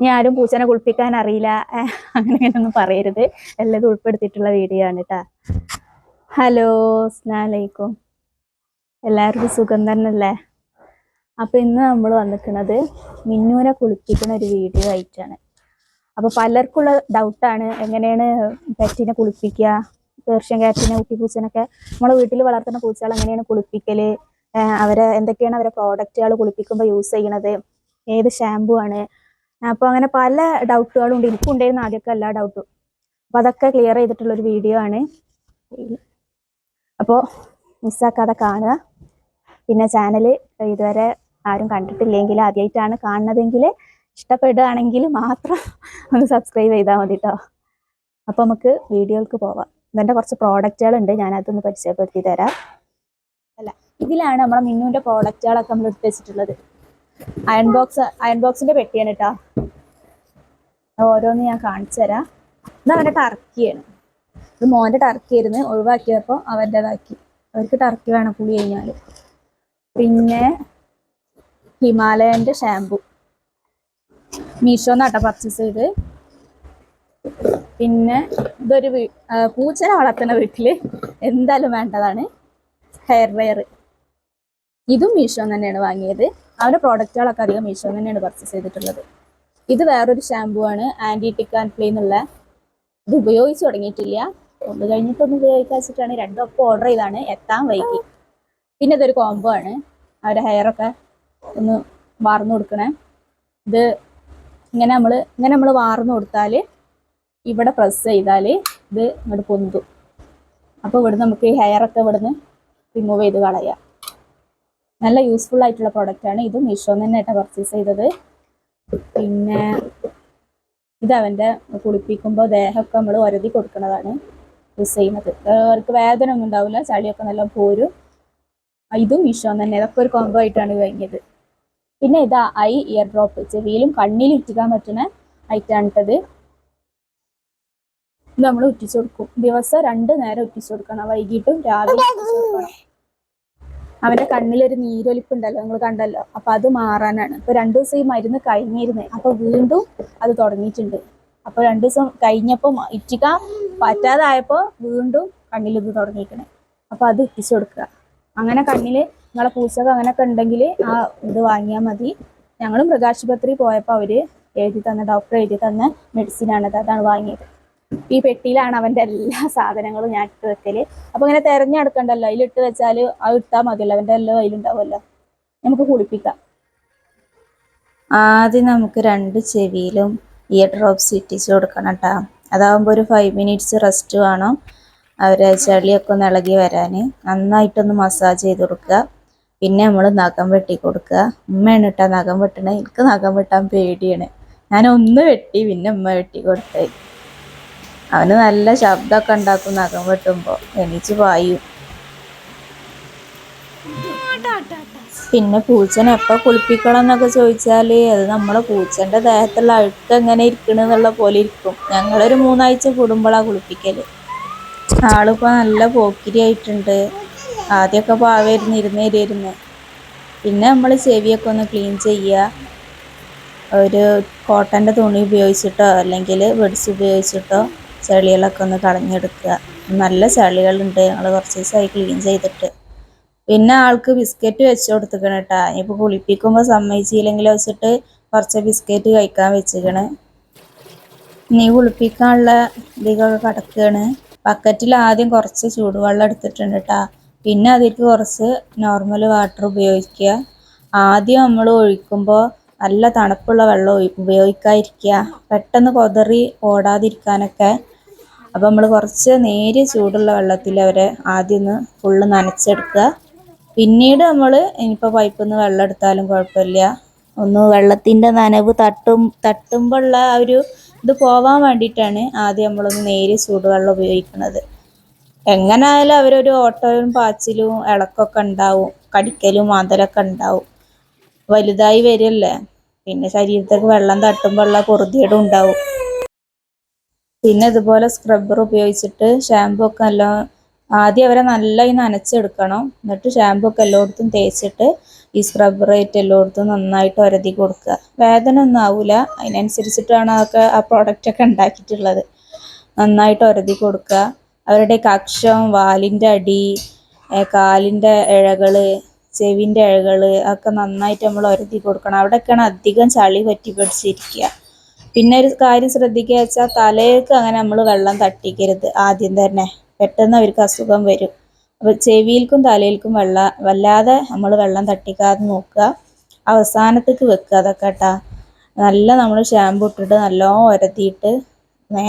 ഇനി ആരും പൂച്ചനെ കുളിപ്പിക്കാൻ അറിയില്ല. അങ്ങനെ അങ്ങനെയൊന്നും പറയരുത്. എല്ലാം ഉൾപ്പെടുത്തിയിട്ടുള്ള വീഡിയോ ആണ് കേട്ടാ ഹലോ അസ്സലാമലൈക്കും. എല്ലാവർക്കും സുഖം തന്നെയല്ലേ? അപ്പൊ ഇന്ന് നമ്മൾ വന്നിരിക്കുന്നത് മിന്നൂനെ കുളിപ്പിക്കുന്ന ഒരു വീഡിയോ ആയിട്ടാണ്. അപ്പോൾ പലർക്കുള്ള ഡൗട്ടാണ് എങ്ങനെയാണ് പെറ്റിനെ കുളിപ്പിക്കുക? പേർഷ്യൻ കാറ്റിനെ ഊട്ടിപ്പൂച്ചനൊക്കെ നമ്മളെ വീട്ടിൽ വളർത്തുന്ന പൂച്ചകൾ എങ്ങനെയാണ് കുളിപ്പിക്കൽ? അവരെ എന്തൊക്കെയാണ് അവരെ പ്രോഡക്റ്റുകൾ കുളിപ്പിക്കുമ്പോൾ യൂസ് ചെയ്യണത്? ഏത് ഷാമ്പു ആണ്? അപ്പോൾ അങ്ങനെ പല ഡൗട്ടുകളും ഉണ്ട്. എനിക്കും ഉണ്ടായിരുന്ന ആദ്യമൊക്കെ എല്ലാ ഡൗട്ടും അപ്പോൾ അതൊക്കെ ക്ലിയർ ചെയ്തിട്ടുള്ള ഒരു വീഡിയോ ആണ്. അപ്പോൾ മിസ്സാക്കാതെ കാണുക. പിന്നെ ചാനൽ ഇതുവരെ ആരും കണ്ടിട്ടില്ലെങ്കിൽ ആദ്യമായിട്ടാണ് കാണുന്നതെങ്കിൽ ഇഷ്ടപ്പെടുകയാണെങ്കിൽ മാത്രം ഒന്ന് സബ്സ്ക്രൈബ് ചെയ്താൽ മതി കേട്ടോ അപ്പോൾ നമുക്ക് വീഡിയോക്ക് പോവാം. ഇതിന്റെ കുറച്ച് ഞാൻ അതൊന്ന് പരിചയപ്പെടുത്തി തരാം. അല്ല ഇതിലാണ് നമ്മളെ മിന്നുവിന്റെ പ്രോഡക്റ്റുകളൊക്കെ നമ്മൾ എടുത്ത് വെച്ചിട്ടുള്ളത്. അയൺ ബോക്സ് അയൺ ബോക്സിന്റെ പെട്ടിയാണ് കേട്ടോ ഓരോന്ന് ഞാൻ കാണിച്ചു തരാം. ഇത് ടർക്കിയാണ്. ഇത് മോന്റെ ടർക്കിയായിരുന്നു ഒഴിവാക്കിയപ്പോൾ അവന്റെതാക്കി അവർക്ക് ടർക്കി വേണം കുളി കഴിഞ്ഞാൽ പിന്നെ ഹിമാലയന്റെ ഷാമ്പു മീഷോന്നാട്ടോ പർച്ചേസ് ചെയ്ത് പിന്നെ ഇതൊരു പൂച്ചനെ വളർത്തുന്ന വീട്ടിൽ എന്തായാലും വേണ്ടതാണ് ഹെയർ വെയർ ഇതും മീഷോ തന്നെയാണ് വാങ്ങിയത്. അവരുടെ പ്രോഡക്റ്റുകളൊക്കെ അധികം മീഷോ തന്നെയാണ് പർച്ചേസ് ചെയ്തിട്ടുള്ളത്. ഇത് വേറൊരു ഷാമ്പു ആണ്. ആന്റി ടിക് ആൻഡ് പ്ലേ എന്നുള്ള. ഇത് ഉപയോഗിച്ച് തുടങ്ങിയിട്ടില്ല. ഒന്ന് കഴിഞ്ഞിട്ടൊന്ന് ഉപയോഗിക്കാൻ വെച്ചിട്ടാണ്. രണ്ടും ഓർഡർ ചെയ്താണ്. എത്താൻ വൈകി. പിന്നെ ഇതൊരു കോംബോ ആണ്. അവരുടെ ഹെയറൊക്കെ ഒന്ന് വാർന്നു കൊടുക്കണേ. ഇത് ഇങ്ങനെ നമ്മൾ ഇങ്ങനെ നമ്മൾ വാർന്നു കൊടുത്താൽ ഇവിടെ പ്രസ് ചെയ്താൽ ഇത് ഇങ്ങോട്ട് പൊന്തു. അപ്പോൾ ഇവിടുന്ന് നമുക്ക് ഈ ഹെയർ ഒക്കെ ഇവിടുന്ന് റിമൂവ് ചെയ്ത് കളയാം. നല്ല യൂസ്ഫുൾ ആയിട്ടുള്ള പ്രോഡക്റ്റ് ആണ്. ഇത് മീഷോ തന്നെ ആയിട്ട് പർച്ചേസ് ചെയ്തത്. പിന്നെ ഇത് അവന്റെ കുളിപ്പിക്കുമ്പോൾ ദേഹമൊക്കെ നമ്മൾ ഒരതി കൊടുക്കുന്നതാണ് യൂസ് ചെയ്യുന്നത്. അവർക്ക് വേദന ഒന്നും ഉണ്ടാവില്ല ചളിയൊക്കെ നല്ല പോരും. ഇതും മീഷോ തന്നെ. ഇതൊക്കെ ഒരു കോംബോ ആയിട്ടാണ് വാങ്ങിയത്. പിന്നെ ഇതാ ഐ ഇയർ ഡ്രോപ്പ് ചെവിയിലും കണ്ണിലും ഇറ്റിക്കാൻ പറ്റുന്ന ഐറ്റാണ് ഇട്ടത് നമ്മൾ ഉറ്റിച്ചു കൊടുക്കും. ദിവസം രണ്ട് നേരം ഉറ്റിച്ചു കൊടുക്കണം. വൈകിട്ടും രാവിലെ അവന്റെ കണ്ണിലൊരു നീരൊലിപ്പ് ഉണ്ടല്ലോ നിങ്ങൾ കണ്ടല്ലോ? അപ്പൊ അത് മാറാനാണ്. ഇപ്പൊ രണ്ടു ദിവസം ഈ മരുന്ന് കഴിഞ്ഞിരുന്നേ. അപ്പൊ വീണ്ടും അത് തുടങ്ങിയിട്ടുണ്ട്. അപ്പൊ രണ്ടു ദിവസം കഴിഞ്ഞപ്പോ ഇറ്റിക്ക പറ്റാതായപ്പോ വീണ്ടും കണ്ണിൽ ഇത് തുടങ്ങിയിരിക്കണേ അപ്പൊ അത് ഇറ്റിച്ചു കൊടുക്കുക. അങ്ങനെ കണ്ണിൽ നിങ്ങളെ പൂച്ചക അങ്ങനെയൊക്കെ ഉണ്ടെങ്കിൽ ആ ഇത് വാങ്ങിയാൽ മതി. ഞങ്ങളും മൃഗാശുപത്രി പോയപ്പോൾ അവർ എഴുതി തന്ന ഡോക്ടർ എഴുതി തന്ന മെഡിസിൻ ആണത്. അതാണ് വാങ്ങിയത്. ഈ പെട്ടിയിലാണ് അവന്റെ എല്ലാ സാധനങ്ങളും ഞാൻ ഇട്ട് വെക്കൽ. അപ്പൊ ഇങ്ങനെ തെരഞ്ഞെടുക്കണ്ടല്ലോ. അതിലിട്ട് വെച്ചാൽ അത് ഇട്ടാൽ മതിയല്ലോ. അവന്റെ എല്ലാം അതിലുണ്ടാവുമല്ലോ നമുക്ക് കുളിപ്പിക്കാം. ആദ്യം നമുക്ക് രണ്ട് ചെവിയിലും ഇയർ ഡ്രോപ്സ് ഇട്ടിച്ച് കൊടുക്കണം കേട്ടോ. അതാകുമ്പോൾ ഒരു ഫൈവ് മിനിറ്റ്സ് റെസ്റ്റ് വേണം. അവരെ ചെളിയൊക്കെ ഒന്ന് ഇളകി വരാൻ നന്നായിട്ടൊന്ന് മസാജ് ചെയ്ത് കൊടുക്കുക. പിന്നെ നമ്മൾ നഖം വെട്ടി കൊടുക്കുക. ഉമ്മയാണ് കേട്ടോ നഖം വെട്ടണേ. എനിക്ക് നഖം വെട്ടാൻ പേടിയാണ്. ഞാൻ ഒന്ന് വെട്ടി പിന്നെ ഉമ്മ വെട്ടി കൊടുത്തേ. അവന് നല്ല ശബ്ദമൊക്കെ ഉണ്ടാക്കും നഖം വെട്ടുമ്പോൾ എണീച്ച് പായും. പിന്നെ പൂച്ചനെ എപ്പോൾ കുളിപ്പിക്കണം എന്നൊക്കെ ചോദിച്ചാൽ അത് നമ്മളെ പൂച്ചന്റെ ദേഹത്തുള്ള അഴുക്ക് എങ്ങനെ ഇരിക്കണെന്നുള്ള പോലെ ഇരിക്കും. ഞങ്ങളൊരു മൂന്നാഴ്ച കൂടുമ്പോഴാണ് കുളിപ്പിക്കൽ. ആളിപ്പോൾ നല്ല പോക്കിരി ആയിട്ടുണ്ട്. ആദ്യമൊക്കെ പാവായിരുന്നു ഇരുന്നേരിയിരുന്ന്. പിന്നെ നമ്മൾ ചെവിയൊക്കെ ഒന്ന് ക്ലീൻ ചെയ്യുക ഒരു കോട്ടന്റെ തുണി ഉപയോഗിച്ചിട്ടോ അല്ലെങ്കിൽ വെഡ്സ് ഉപയോഗിച്ചിട്ടോ. ചെളികളൊക്കെ ഒന്ന് കളഞ്ഞെടുക്കുക നല്ല ചെളികളുണ്ട്. ഞങ്ങൾ കുറച്ച് ദിവസമായി ക്ലീൻ ചെയ്തിട്ട്. പിന്നെ ആൾക്ക് ബിസ്ക്കറ്റ് വെച്ച് കൊടുത്തിക്കണ കേട്ടാ ഇനിയിപ്പോൾ കുളിപ്പിക്കുമ്പോൾ സമ്മതിച്ചില്ലെങ്കിൽ വെച്ചിട്ട് കുറച്ച് ബിസ്ക്കറ്റ് കഴിക്കാൻ വെച്ചിക്കണ്. ഇനി കുളിപ്പിക്കാനുള്ള ഇതികൊക്കെ കിടക്കുകയാണ് ബക്കറ്റിൽ ആദ്യം കുറച്ച് ചൂടുവെള്ളം എടുത്തിട്ടുണ്ട് കേട്ടാ പിന്നെ അതിലേക്ക് കുറച്ച് നോർമൽ വാട്ടർ ഉപയോഗിക്കുക. ആദ്യം നമ്മൾ ഒഴിക്കുമ്പോൾ നല്ല തണുപ്പുള്ള വെള്ളം ഉപയോഗിക്കാതിരിക്കുക. പെട്ടെന്ന് കൊതറി ഓടാതിരിക്കാനൊക്കെ അപ്പോൾ നമ്മൾ കുറച്ച് നേരിയ ചൂടുള്ള വെള്ളത്തിൽ അവരെ ആദ്യം ഒന്ന് ഫുള്ള് നനച്ചെടുക്കുക. പിന്നീട് നമ്മൾ ഇനിയിപ്പോൾ പൈപ്പിൽ നിന്ന് വെള്ളം എടുത്താലും കുഴപ്പമില്ല. ഒന്ന് വെള്ളത്തിന്റെ നനവ് തട്ടും തട്ടുമ്പോഴുള്ള ആ ഒരു ഇത് പോവാൻ വേണ്ടിയിട്ടാണ് ആദ്യം നമ്മളൊന്ന് നേരിയ ചൂടുവെള്ളം ഉപയോഗിക്കുന്നത് എങ്ങനെ ആയാലും അവരൊരു ഓട്ടവും പാച്ചിലും ഇളക്കൊക്കെ ഉണ്ടാവും. കടിക്കലും മാന്തലൊക്കെ ഉണ്ടാവും. വലുതായി വരില്ലേ? പിന്നെ ശരീരത്തേക്ക് വെള്ളം തട്ടുമ്പോഴുള്ള കുറുതിയേടും ഉണ്ടാവും. പിന്നെ ഇതുപോലെ സ്ക്രബ്ബർ ഉപയോഗിച്ചിട്ട് ഷാമ്പു ഒക്കെ നല്ല ആദ്യം അവരെ നല്ല ഈ നനച്ചെടുക്കണം. എന്നിട്ട് ഷാമ്പു ഒക്കെ എല്ലായിടത്തും തേച്ചിട്ട് ഈ സ്ക്രബ്ബർ ആയിട്ട് എല്ലായിടത്തും നന്നായിട്ട് ഒരതി കൊടുക്കുക. വേദന ഒന്നും ആവില്ല അതിനനുസരിച്ചിട്ടാണ് അതൊക്കെ ആ പ്രോഡക്റ്റ് ഒക്കെ ഉണ്ടാക്കിയിട്ടുള്ളത്. നന്നായിട്ട് ഒരതി കൊടുക്കുക. അവരുടെ കക്ഷം വാലിന്റെ അടി കാലിന്റെ ഇഴകൾ ചെവിന്റെ ഇഴകൾ ഒക്കെ നന്നായിട്ട് നമ്മൾ ഒരതി കൊടുക്കണം. അവിടെയൊക്കെയാണ് അധികം ചളി പറ്റി പിടിച്ചിരിക്കുക പിന്നെ ഒരു കാര്യം ശ്രദ്ധിക്കുക വെച്ചാൽ തലയിലേക്ക് അങ്ങനെ നമ്മൾ വെള്ളം തട്ടിക്കരുത് ആദ്യം തന്നെ. പെട്ടെന്ന് അവർക്ക് അസുഖം വരും. അപ്പോൾ ചെവിയിൽക്കും തലയിൽക്കും വെള്ള വല്ലാതെ നമ്മൾ വെള്ളം തട്ടിക്കാതെ നോക്കുക. അവസാനത്തേക്ക് വെക്കുക അതൊക്കെ കേട്ടാ നല്ല നമ്മൾ ഷാമ്പു ഇട്ടിട്ട് നല്ലോണം ഒരത്തിയിട്ട്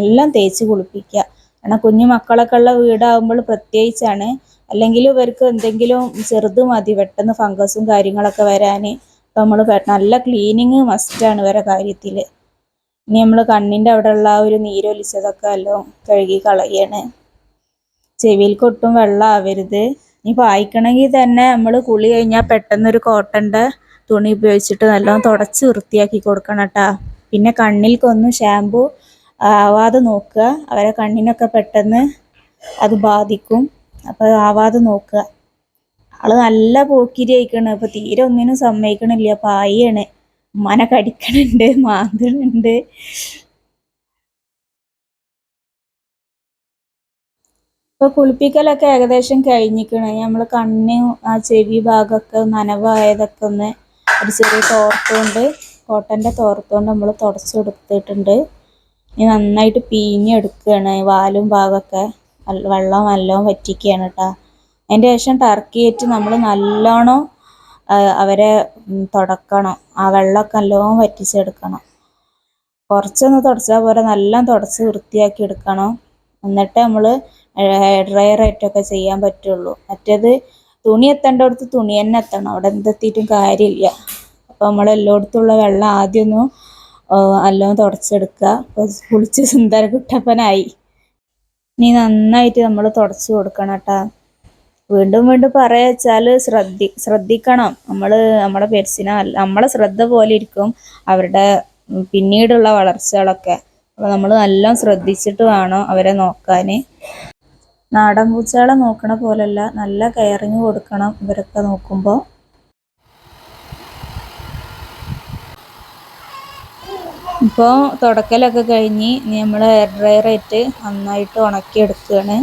എല്ലാം തേച്ച് കുളിപ്പിക്കുക. കാരണം കുഞ്ഞു മക്കളൊക്കെ ഉള്ള വീടാകുമ്പോൾ പ്രത്യേകിച്ചാണ്. അല്ലെങ്കിൽ ഇവർക്ക് എന്തെങ്കിലും ചെറുത് മതി പെട്ടെന്ന് ഫംഗസും കാര്യങ്ങളൊക്കെ വരാൻ അപ്പോൾ നമ്മൾ നല്ല ക്ലീനിങ് മസ്റ്റാണ് ഇവരെ കാര്യത്തിൽ ഇനി നമ്മൾ കണ്ണിന്റെ ഉള്ള ആ ഒരു നീരൊലിച്ചതൊക്കെ എല്ലാം കഴുകി കളയാണ്. ചെവിയിൽ കൊട്ടും വെള്ളം ആവരുത്. ഇനി പായിക്കണമെങ്കിൽ തന്നെ നമ്മൾ കുളി കഴിഞ്ഞാൽ പെട്ടെന്നൊരു കോട്ടന്റെ തുണി ഉപയോഗിച്ചിട്ട് നല്ലോണം തുടച്ച് വൃത്തിയാക്കി കൊടുക്കണം കേട്ടാ. പിന്നെ കണ്ണിൽക്കൊന്നും ഷാമ്പു ആവാതെ നോക്കുക. അവരെ കണ്ണിനൊക്കെ പെട്ടെന്ന് അത് ബാധിക്കും. അപ്പോൾ ആവാതെ നോക്കുക. ആൾ നല്ല പോക്കിരി അയക്കണ് അപ്പൊ തീരെ ഒന്നിനും സമ്മതിക്കണില്ല. പായാണ് ഉമ്മാനെ കടിക്കണുണ്ട് മാന്തണുണ്ട്. ഇപ്പൊ കുളിപ്പിക്കലൊക്കെ ഏകദേശം കഴിഞ്ഞിക്കണ്. നമ്മൾ കണ്ണ് ആ ചെവി ഭാഗമൊക്കെ നനവായതൊക്കെ ഒന്ന് ഒരു ചെറിയ തോർത്തുകൊണ്ട് കോട്ടന്റെ തോർത്തുകൊണ്ട് നമ്മൾ തുടച്ചു കൊടുത്തിട്ടുണ്ട് ഇനി നന്നായിട്ട് പീഞ്ഞെടുക്കുകയാണ് വാലും ഭാഗമൊക്കെ. വെള്ളം നല്ലോണം വറ്റിക്കുകയാണ് കേട്ടോ അതിന്റെ ശേഷം ടർക്കിയേറ്റ് നമ്മൾ നല്ലോണം അവരെ തുടക്കണം. ആ വെള്ളമൊക്കെ നല്ലോണം വറ്റിച്ചെടുക്കണം. കുറച്ചൊന്ന് തുടച്ചാൽ പോലെ നല്ല തുടച്ച് വൃത്തിയാക്കി എടുക്കണം. എന്നിട്ട് നമ്മൾ ഹെയർ ഡ്രയർ ആയിട്ടൊക്കെ ചെയ്യാൻ പറ്റുള്ളൂ. മറ്റേത് തുണി എത്തേണ്ടടുത്ത് തുണി തന്നെ എത്തണം. അവിടെ എന്തെത്തിയിട്ടും കാര്യമില്ല. അപ്പോൾ നമ്മൾ എല്ലായിടത്തുള്ള വെള്ളം ആദ്യം ഒന്ന് നല്ലോണം തുടച്ചെടുക്കുക. അപ്പോൾ കുളിച്ച് സുന്ദര കുട്ടപ്പനായി. ഇനി നന്നായിട്ട് നമ്മൾ തുടച്ച് കൊടുക്കണം കേട്ടോ. വീണ്ടും വീണ്ടും പറയാ വെച്ചാൽ ശ്രദ്ധി ശ്രദ്ധിക്കണം. നമ്മൾ നമ്മുടെ പെറ്റ്സിനെ നമ്മളെ ശ്രദ്ധ പോലെ ഇരിക്കും അവരുടെ പിന്നീടുള്ള വളർച്ചകളൊക്കെ. അപ്പോൾ നമ്മൾ നല്ലോണം ശ്രദ്ധിച്ചിട്ട് വേണം അവരെ നോക്കാൻ നാടൻ പൂച്ചകളെ നോക്കണ പോലല്ല നല്ല കെയറിങ് കൊടുക്കണം ഇവരൊക്കെ നോക്കുമ്പോൾ ഇപ്പോൾ തുടക്കലൊക്കെ കഴിഞ്ഞ് നമ്മൾ ഹെയർ ഇട്ട് നന്നായിട്ട് ഉണക്കിയെടുക്കുകയാണ്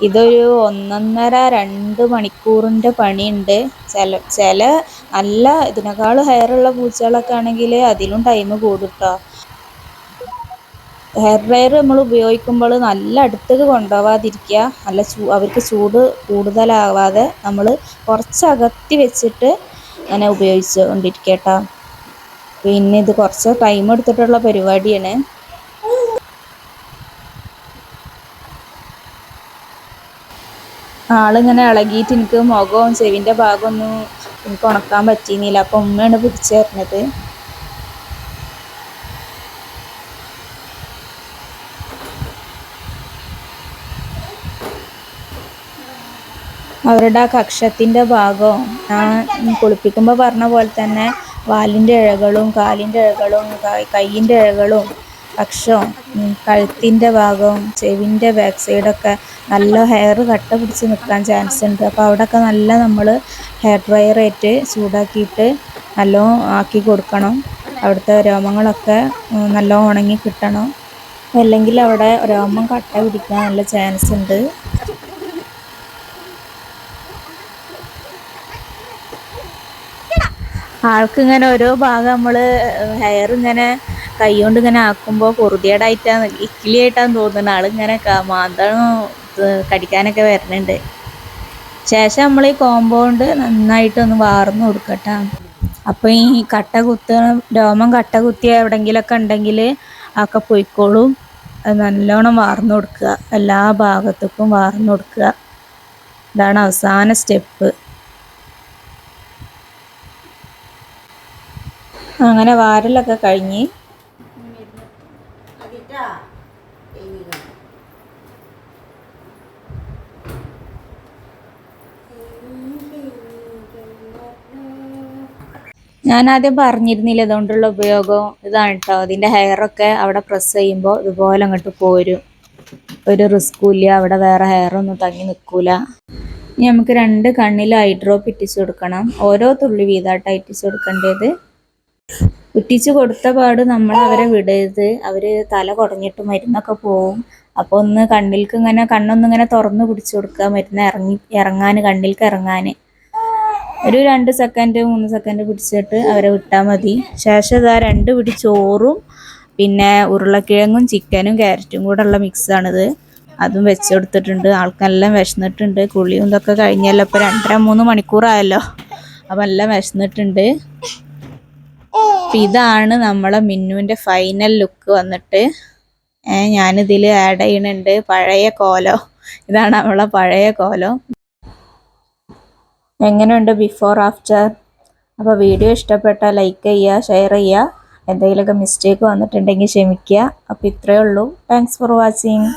ഇതൊരു ഒന്നൊന്നര രണ്ട് മണിക്കൂറിന്റെ പണിയുണ്ട്. ചില ചില നല്ല ഇതിനേക്കാൾ ഹെയറുള്ള പൂച്ചകളൊക്കെ ആണെങ്കിൽ അതിലും ടൈം കൂടും കേട്ടോ ഹെയർ ഡ്രയർ നമ്മൾ ഉപയോഗിക്കുമ്പോൾ നല്ല അടുത്തേക്ക് കൊണ്ടുപോവാതിരിക്കുക. നല്ല ചൂ അവർക്ക് ചൂട് കൂടുതലാവാതെ നമ്മൾ കുറച്ച് അകത്തി വെച്ചിട്ട് അങ്ങനെ ഉപയോഗിച്ച് കൊണ്ടിരിക്കുക കേട്ടോ പിന്നെ ഇത് കുറച്ച് ടൈം എടുത്തിട്ടുള്ള പരിപാടിയാണ്. ആളിങ്ങനെ ഇളകിയിട്ട് എനിക്ക് മുഖവും ചെവിന്റെ ഭാഗമൊന്നും എനിക്ക് ഉണക്കാൻ പറ്റിയിരുന്നില്ല. അപ്പം ഉമ്മയാണ് പിടിച്ചു തരുന്നത് അവരുടെ ആ കക്ഷത്തിന്റെ ഭാഗവും ഞാൻ കുളിപ്പിക്കുമ്പോൾ പറഞ്ഞ പോലെ തന്നെ വാലിന്റെ ഇഴകളും കാലിന്റെ ഇഴകളും കൈയിന്റെ ഇഴകളും ഉം, കഴുത്തിന്റെ ഭാഗവും ചെവിന്റെ ബാക്ക് സൈഡൊക്കെ നല്ല ഹെയർ കട്ട പിടിച്ച് നിൽക്കാൻ ചാൻസ് ഉണ്ട്. അപ്പോൾ അവിടെയൊക്കെ നല്ല നമ്മൾ ഹെയർ ഡ്രയർ ഏറ്റ് ചൂടാക്കിയിട്ട് നല്ലോണം ആക്കി കൊടുക്കണം. അവിടുത്തെ രോമങ്ങളൊക്കെ നല്ല ഉണങ്ങി കിട്ടണം. അല്ലെങ്കിൽ അവിടെ രോമം കട്ട പിടിക്കാൻ നല്ല ചാൻസ് ഉണ്ട്. ആൾക്കിങ്ങനെ ഓരോ ഭാഗം നമ്മൾ ഹെയർ ഇങ്ങനെ കൈകൊണ്ട് ഇങ്ങനെ ആക്കുമ്പോൾ പൊറുതിയേടായിട്ടാണ് ഇക്കിളിയായിട്ടാന്ന് തോന്നുന്നത് ആളിങ്ങനെ ക- മാന്തണം കടിക്കാനൊക്കെ വരുന്നുണ്ട് ശേഷം നമ്മൾ ഈ കോമ്പൗണ്ട് നന്നായിട്ടൊന്ന് വാർന്നു കൊടുക്കട്ടാ. അപ്പോൾ ഈ കട്ട കുത്ത രോമം കട്ട കുത്തി എവിടെങ്കിലൊക്കെ ഉണ്ടെങ്കിൽ ഒക്കെ പൊയ്ക്കോളും. നല്ലോണം വാർന്നു കൊടുക്കുക. എല്ലാ ഭാഗത്തേക്കും വാർന്നു കൊടുക്കുക. ഇതാണ് അവസാന സ്റ്റെപ്പ്. അങ്ങനെ വാരലൊക്കെ കഴിഞ്ഞ് ഞാൻ ആദ്യം പറഞ്ഞിരുന്നില്ല അതുകൊണ്ടുള്ള ഉപയോഗം ഇതാണ് കേട്ടോ അതിന്റെ ഹെയറൊക്കെ അവിടെ പ്രസ് ചെയ്യുമ്പോൾ ഇതുപോലെ അങ്ങോട്ട് പോരും. ഒരു റിസ്ക്കും ഇല്ല. അവിടെ വേറെ ഹെയറൊന്നും തങ്ങി നിൽക്കൂല ഇനി നമുക്ക് രണ്ട് കണ്ണിൽ ഐ ഡ്രോപ്പ് കൊടുക്കണം. ഓരോ തുള്ളി വീതായിട്ട് ഇട്ടിച്ചു കൊടുക്കേണ്ടത്. ഇട്ടിച്ചു കൊടുത്ത പാട് നമ്മൾ അവരെ വിടരുത്. അവർ തല കുടഞ്ഞിട്ട് മരുന്നൊക്കെ പോവും. അപ്പോൾ ഒന്ന് കണ്ണിൽക്ക് ഇങ്ങനെ കണ്ണൊന്നിങ്ങനെ തുറന്ന് പിടിച്ചു കൊടുക്കുക. മരുന്ന് ഇറങ്ങി ഇറങ്ങാൻ കണ്ണിൽക്ക് ഇറങ്ങാൻ ഒരു രണ്ട് സെക്കൻഡ് മൂന്ന് സെക്കൻഡ് പിടിച്ചിട്ട് അവരെ വിട്ടാൽ മതി. ശേഷം ഇതാ രണ്ട് പിടി ചോറും പിന്നെ ഉരുളക്കിഴങ്ങും ചിക്കനും ക്യാരറ്റും കൂടെ ഉള്ള മിക്സാണിത് അതും വെച്ച് കൊടുത്തിട്ടുണ്ട്. ആൾക്കെല്ലാം വിശന്നിട്ടുണ്ട്. കുളിയും ഇതൊക്കെ കഴിഞ്ഞല്ലോ. ഇപ്പോൾ രണ്ടര മൂന്ന് മണിക്കൂറായല്ലോ. അപ്പം എല്ലാം വിശന്നിട്ടുണ്ട്. അപ്പം ഇതാണ് നമ്മളെ മിന്നുവിന്റെ ഫൈനൽ ലുക്ക് വന്നിട്ട്. ഞാനിതിൽ ആഡ് ചെയ്യണുണ്ട്. പഴയ കോലം. ഇതാണ് നമ്മളെ പഴയ കോലം. എങ്ങനെയുണ്ട് ബിഫോർ ആഫ്റ്റർ അപ്പോൾ വീഡിയോ ഇഷ്ടപ്പെട്ടാൽ ലൈക്ക് ചെയ്യുക ഷെയർ ചെയ്യുക എന്തെങ്കിലുമൊക്കെ മിസ്റ്റേക്ക് വന്നിട്ടുണ്ടെങ്കിൽ ക്ഷമിക്കുക. അപ്പോൾ ഇത്രയേ ഉള്ളൂ. Thanks for watching